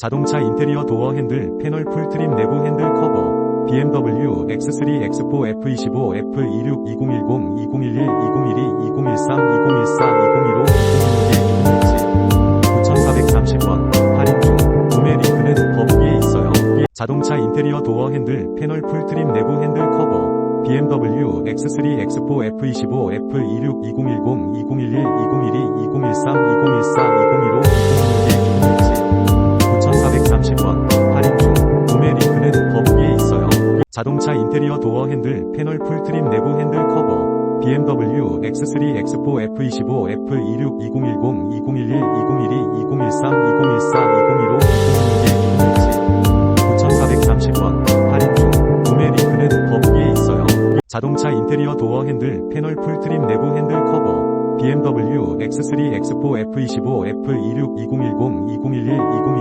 자동차 인테리어 도어 핸들 패널 풀트림 내부 핸들 커버 BMW X3 X4 F25 F26 2010 2011 2012 2013 2014 2015 2016 2017 9,430원 할인 중 구매 링크는 더보기에 있어요. 자동차 인테리어 도어 핸들 패널 풀트림 내부 핸들 커버 BMW X3 X4 F25 F26 2010 2011 2012 2013 2014 2015 자동차 인테리어 도어 핸들 패널 풀트림 내부 핸들 커버 BMW X3 X4 F25 F26 2010 2011 2012 2013 2014 2015 2016 9,430원 할인 중 구매 링크는 더보기에 있어요. 자동차 인테리어 도어 핸들 패널 풀트림 내부 핸들 커버 BMW X3 X4 F25 F26 2010 2011 2012 2013